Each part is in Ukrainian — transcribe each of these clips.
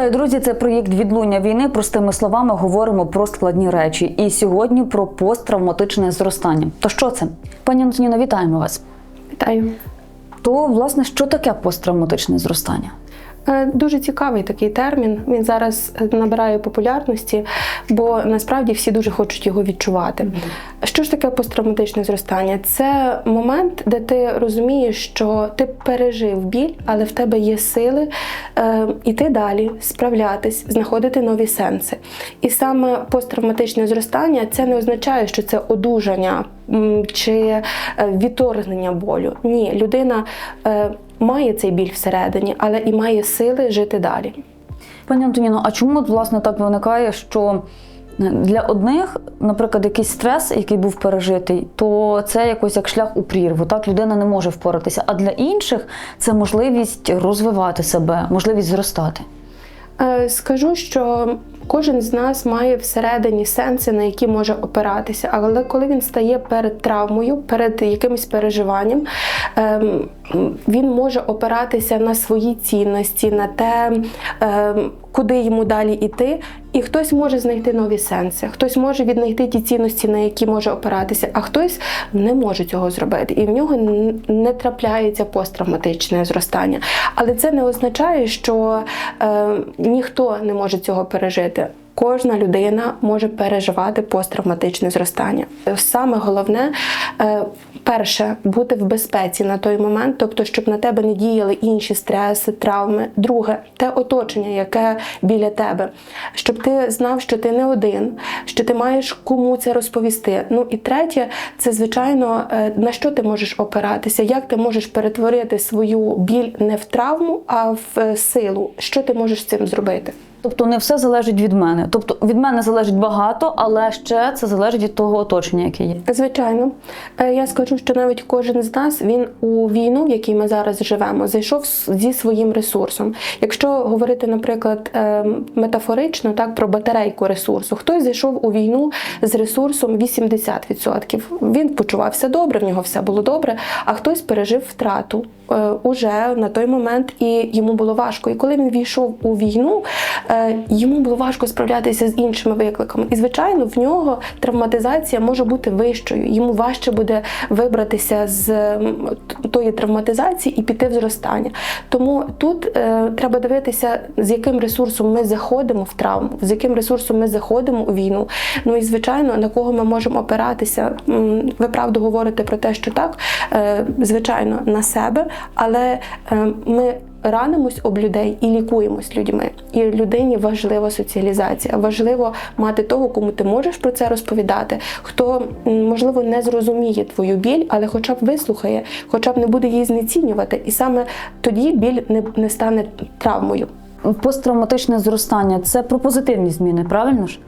Вітаю, друзі! Це проєкт відлуння війни. Простими словами говоримо про складні речі. І сьогодні про посттравматичне зростання. То що це? Пані Антоніно, вітаємо вас. Вітаю. То, власне, що таке посттравматичне зростання? Е, Дуже цікавий такий термін. Він зараз е, набирає популярності, бо насправді всі дуже хочуть його відчувати. Що ж таке посттравматичне зростання? Це момент, де ти розумієш, що ти пережив біль, але в тебе є сили е, йти далі, справлятись, знаходити нові сенси. І саме посттравматичне зростання це не означає, що це одужання чи е, відторгнення болю. Ні, людина. Е, має цей біль всередині, але і має сили жити далі. Пані Антоніно, а чому власне так виникає, що для одних, наприклад, якийсь стрес, який був пережитий, то це якось як шлях у прірву. Так людина не може впоратися. А для інших це можливість розвивати себе, можливість зростати. Е, Скажу, що кожен з нас має всередині сенси, на які може опиратися. Але коли він стає перед травмою, перед якимось переживанням, ем, він може опиратися на свої цінності, на те, ем, куди йому далі йти. І хтось може знайти нові сенси, хтось може віднайти ті цінності, на які може опиратися, а хтось не може цього зробити. І в нього не трапляється посттравматичне зростання. Але це не означає, що е, ніхто не може цього пережити. Кожна людина може переживати посттравматичне зростання. Саме головне, е, перше, бути в безпеці на той момент, тобто, щоб на тебе не діяли інші стреси, травми. Друге, те оточення, яке біля тебе, щоб ти знав, що ти не один, що ти маєш кому це розповісти. Ну і третє, це звичайно е, на що ти можеш опиратися, як ти можеш перетворити свою біль не в травму, а в е, силу. Що ти можеш з цим зробити? Тобто не все залежить від мене. Тобто від мене залежить багато, але ще це залежить від того оточення, яке є. Звичайно, Е, я скажу, що навіть кожен з нас він у війну, в якій ми зараз живемо, зайшов зі своїм ресурсом. Якщо говорити, наприклад, е, метафорично, так про батарейку ресурсу, хтось зайшов у війну з ресурсом 80%. Він почувався добре, в нього все було добре, а хтось пережив втрату е, уже на той момент, і йому було важко. І коли він війшов у війну, йому було важко справлятися з іншими викликами. І звичайно, в нього травматизація може бути вищою. Йому важче буде вибратися з тої травматизації і піти в зростання. Тому тут е, треба дивитися, з яким ресурсом ми заходимо в травму, з яким ресурсом ми заходимо у війну. Ну і звичайно, на кого ми можемо опиратися. Ви правду говорите про те, що так, е, звичайно, на себе, але е, ми. Ранимось об людей і лікуємось людьми. І людині важлива соціалізація. Важливо мати того, кому ти можеш про це розповідати, хто можливо не зрозуміє твою біль, але хоча б вислухає, хоча б не буде її знецінювати. І саме тоді біль не, не стане травмою. Посттравматичне зростання це про позитивні зміни, правильно ж?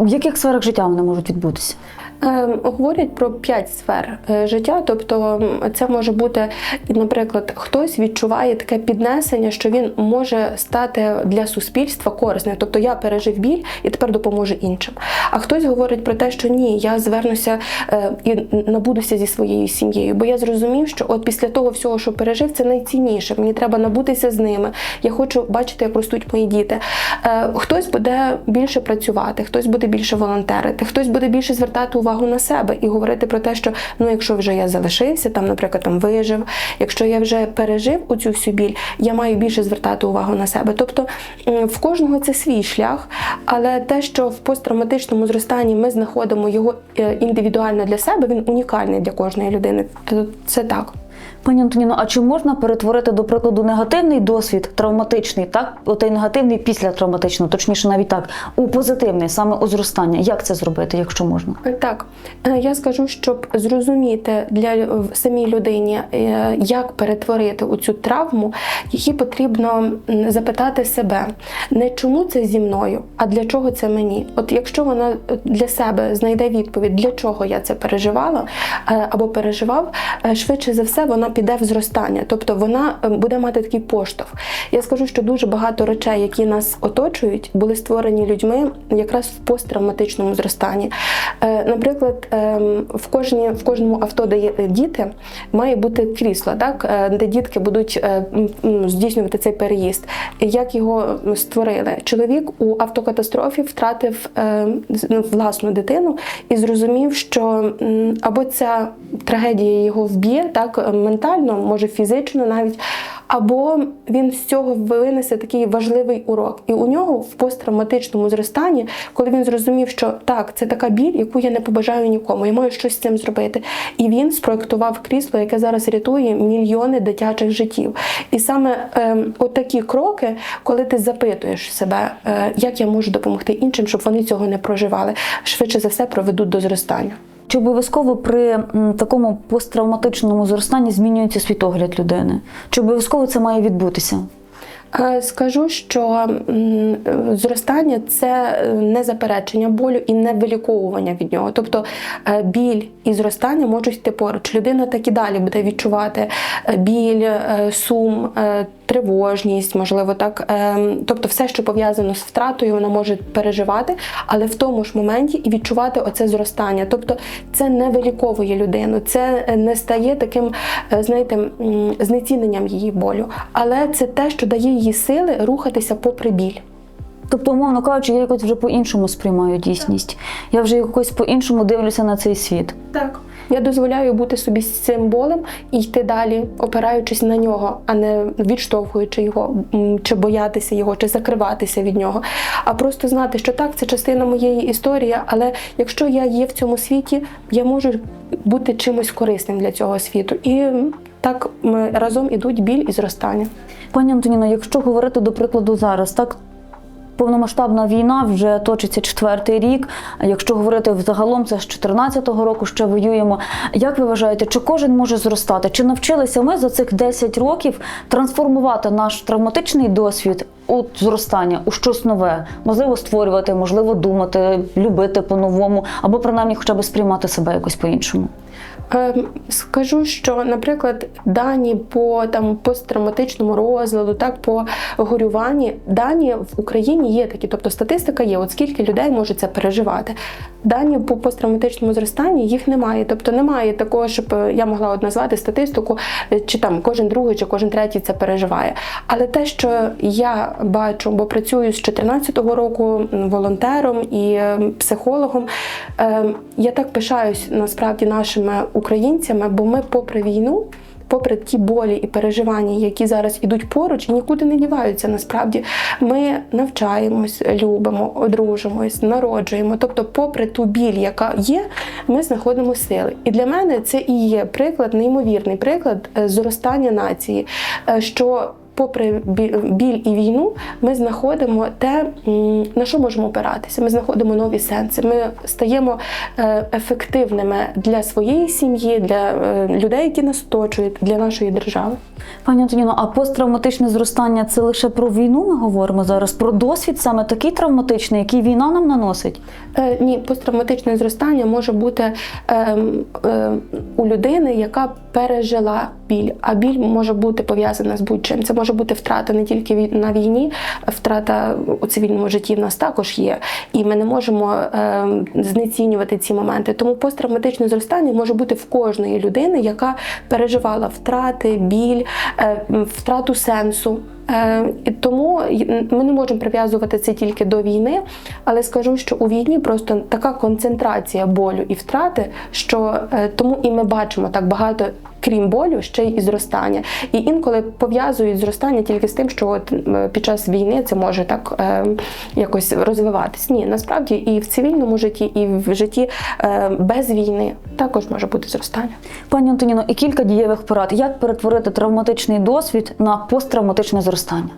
В яких сферах життя вони можуть відбутися? Е, Говорять про п'ять сфер е, життя, тобто це може бути, наприклад, хтось відчуває таке піднесення, що він може стати для суспільства корисним. Тобто я пережив біль і тепер допоможу іншим. А хтось говорить про те, що ні, я звернуся е, і набудуся зі своєю сім'єю, бо я зрозумів, що от після того всього, що пережив, це найцінніше. Мені треба набутися з ними. Я хочу бачити, як ростуть мої діти. Е, Хтось буде більше працювати, хтось буде більше волонтерити, хтось буде більше звертати увагу на себе і говорити про те, що ну, якщо вже я залишився, там, наприклад, там вижив, якщо я вже пережив оцю всю біль, я маю більше звертати увагу на себе. Тобто в кожного це свій шлях, але те, що в посттравматичному зростанні ми знаходимо його е, індивідуально для себе, він унікальний для кожної людини. Це так. Пані Антоніно, а чи можна перетворити, до прикладу, негативний досвід, травматичний, так, отей негативний після травматичного, точніше, навіть так, у позитивний, саме у зростання? Як це зробити, якщо можна? Так, Е, я скажу, щоб зрозуміти для е, самій людині, е, як перетворити у цю травму, її потрібно запитати себе не чому це зі мною, а для чого це мені. От якщо вона е, для себе знайде відповідь, для чого я це переживала е, або переживав, е, швидше за все вона піде в зростання, тобто вона е, буде мати такий поштовх. Я скажу, що дуже багато речей, які нас оточують, були створені людьми якраз в посттравматичному зростанні. Е, Наприклад, ем, в кожній в кожному авто, де є діти, має бути крісло, так е, де дітки будуть е, здійснювати цей переїзд. Як його створили? Чоловік у автокатастрофі втратив ну, власну дитину і зрозумів, що або ця трагедія його вб'є, так ментально, може фізично навіть. Або він з цього винесе такий важливий урок. І у нього в посттравматичному зростанні, коли він зрозумів, що так, це така біль, яку я не побажаю нікому, я маю щось з цим зробити. І він спроектував крісло, яке зараз рятує мільйони дитячих життів. І саме ем, от такі кроки, коли ти запитуєш себе, е, як я можу допомогти іншим, щоб вони цього не проживали, швидше за все проведуть до зростання. Чи обов'язково при такому посттравматичному зростанні змінюється світогляд людини? Чи обов'язково це має відбутися? Е, Скажу, що зростання це е, не заперечення болю і не виліковування від нього. Тобто е, біль і зростання можуть йти поруч. Людина так і далі буде відчувати біль, сум, тривожність, можливо, так. Е, Тобто, все, що пов'язано з втратою, вона може переживати, але в тому ж моменті і відчувати оце зростання. Тобто, це не виліковує людину, це не стає таким, е, знаєте, знеціненням її болю, але це те, що дає їй сили рухатися попри біль. Тобто, умовно кажучи, я якось вже по-іншому сприймаю дійсність. Я вже якось по-іншому дивлюся на цей світ. Так. Я дозволяю бути собі цим болем і йти далі, опираючись на нього, а не відштовхуючи його, чи боятися його, чи закриватися від нього. А просто знати, що так, це частина моєї історії, але якщо я є в цьому світі, я можу бути чимось корисним для цього світу. І так м, разом ідуть біль і зростання. Пані Антоніно, якщо говорити до прикладу зараз, так повномасштабна війна вже точиться четвертий рік. Якщо говорити взагалом, це з 14-го року ще воюємо. Як ви вважаєте, чи кожен може зростати? Чи навчилися ми за цих 10 років трансформувати наш травматичний досвід у зростання, у щось нове? Можливо, створювати, можливо, думати, любити по-новому, або принаймні хоча б сприймати себе якось по-іншому? Ем, Скажу, що, наприклад, дані по там посттравматичному розладу, так по горюванні, дані в Україні є такі, тобто статистика є, от скільки людей може це переживати. Дані по посттравматичному зростанні їх немає. Тобто немає такого, щоб е, я могла от назвати статистику, е, чи там кожен другий, чи кожен третій це переживає. Але те, що я бачу, бо працюю з 2014 року волонтером і е, психологом, я так пишаюсь насправді нашими українцями, бо ми, попри війну, попри ті болі і переживання, які зараз ідуть поруч, і нікуди не діваються. Насправді ми навчаємось, любимо, одружимось, народжуємо. Тобто, попри ту біль, яка є, ми знаходимо сили. І для мене це і є приклад, неймовірний приклад е, зростання нації, е, що. Попри біль і війну, ми знаходимо те, на що можемо опиратися. Ми знаходимо нові сенси. Ми стаємо е, ефективними для своєї сім'ї, для е, людей, які нас оточують, для нашої держави. Пані Антоніно, а посттравматичне зростання це лише про війну ми говоримо зараз, про досвід саме такий травматичний, який війна нам наносить. Е, ні, посттравматичне зростання може бути ем, е, у людини, яка пережила біль. А біль може бути пов'язана з будь-чим. Це може бути втрата не тільки на війні, втрата у цивільному житті в нас також є. І ми не можемо ем, знецінювати ці моменти. Тому посттравматичне зростання може бути в кожної людини, яка переживала втрати, біль, е, втрату сенсу. Е, тому ми не можемо прив'язувати це тільки до війни, але скажу, що у війні просто така концентрація болю і втрати, що е, тому і ми бачимо так багато. Крім болю, ще й зростання. І інколи пов'язують зростання тільки з тим, що от під час війни це може так е, якось розвиватись. Ні, насправді і в цивільному житті, і в житті е, без війни також може бути зростання. Пані Антоніно, і кілька дієвих порад, як перетворити травматичний досвід на посттравматичне зростання.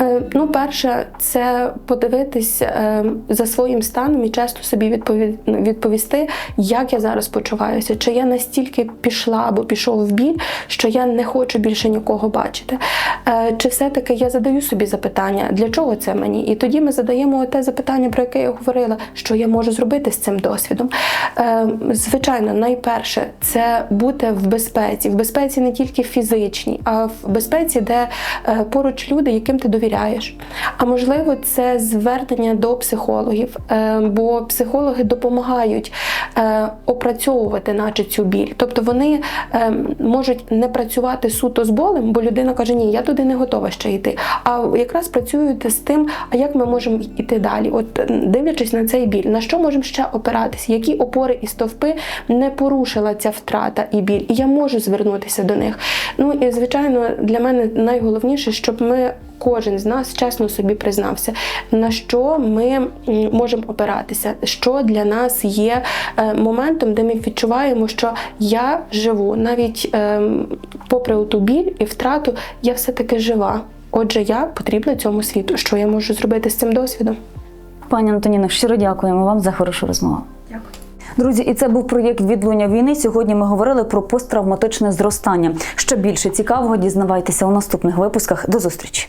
Е, Ну, перше, це подивитись е, за своїм станом і чесно собі відповісти, як я зараз почуваюся, чи я настільки пішла або пішов в біль, що я не хочу більше нікого бачити. Е, Чи все-таки я задаю собі запитання, для чого це мені? І тоді ми задаємо те запитання, про яке я говорила, що я можу зробити з цим досвідом. Звичайно, найперше це бути в безпеці, в безпеці не тільки фізичній, а в безпеці, де поруч люди, яким ти довіряєш. А можливо, це звернення до психологів, е, бо психологи допомагають е, опрацьовувати, наче цю біль. Тобто вони е, можуть не працювати суто з болем, бо людина каже, ні, я туди не готова ще йти. А якраз працюють з тим, а як ми можемо йти далі. От дивлячись на цей біль, на що можемо ще опиратися, які опори і стовпи не порушила ця втрата і біль, і я можу звернутися до них. Ну і звичайно, для мене найголовніше, щоб ми. Кожен з нас чесно собі признався, на що ми можемо опиратися, що для нас є е, моментом, де ми відчуваємо, що я живу, навіть ем, попри ту біль і втрату, я все-таки жива. Отже, я потрібна цьому світу. Що я можу зробити з цим досвідом? Пані Антоніно, щиро дякуємо вам за хорошу розмову. Дякую. Друзі, і це був проєкт відлуння війни. Сьогодні ми говорили про посттравматичне зростання. Ще більше цікавого дізнавайтеся у наступних випусках. До зустрічі.